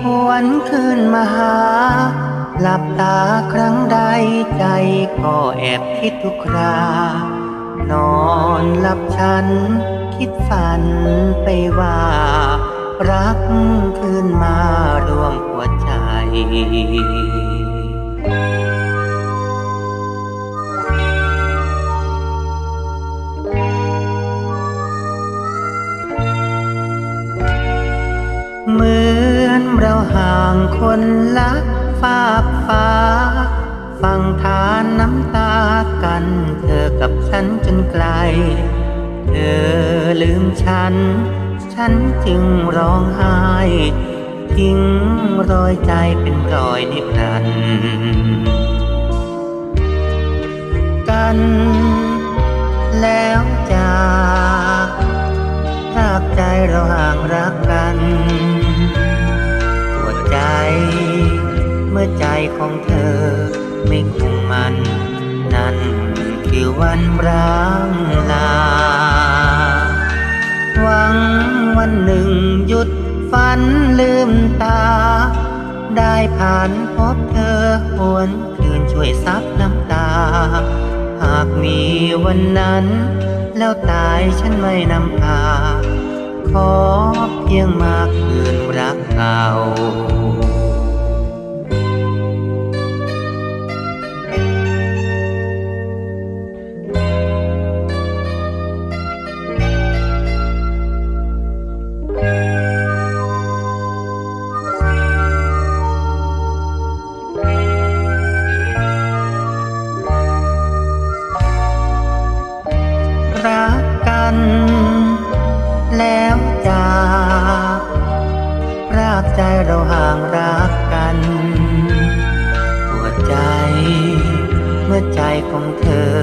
หวนคืนมาหา หลับตาครั้งใดใจก็แอบคิดทุกครา นอนหลับฉัน คิดฝันไปว่า รักคืนมารวมหัวใจ อนเราห่างคนละฟากฟ้า ฟังทานน้ำตากัน เธอกับฉันจนไกล เธอลืมฉัน ฉันจึงร้องไห้ทิ้งรอยใจเป็นรอยนิรันดร์กันแล้วจากรากใจเราห่างรัก มื่อใจของเธอ ไม่คงมัน นั่นคือวันร้างลา หวังวันหนึ่งหยุดฝันลืมตา ได้ผ่านพบเธอหวนคืนช่วยซับน้ำตา หากมีวันนั้น แล้วตายฉันไม่นำพา ขอเพียงมาคืนรักเก่า กัน แล้วจากรากใจเราห่างรักกันปวดใจ เมื่อใจของเธอ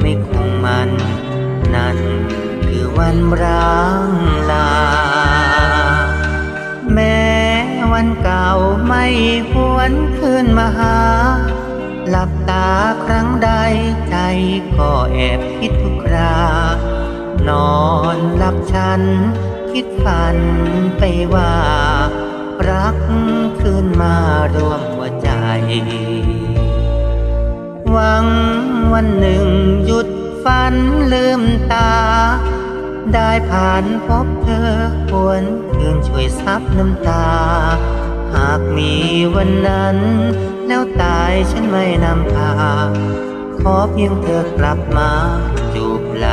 ไม่คงมัน นั่นคือวันร้างลา แม้วันเก่าไม่หวนคืนมาหาหลับตาครั้งใดใจก็แอบคิดทุกครา นอนหลับฉัน คิดฝันไปว่า รักคืนมารวมหัวใจ หวังวันหนึ่งหยุดฝันลืมตา ได้ผ่านพบเธอหวนคืนช่วยซับน้ำตา หากมีวันนั้น แล้วตายฉันไม่นำพาขอเพียงเธอกลับมาจูบไหล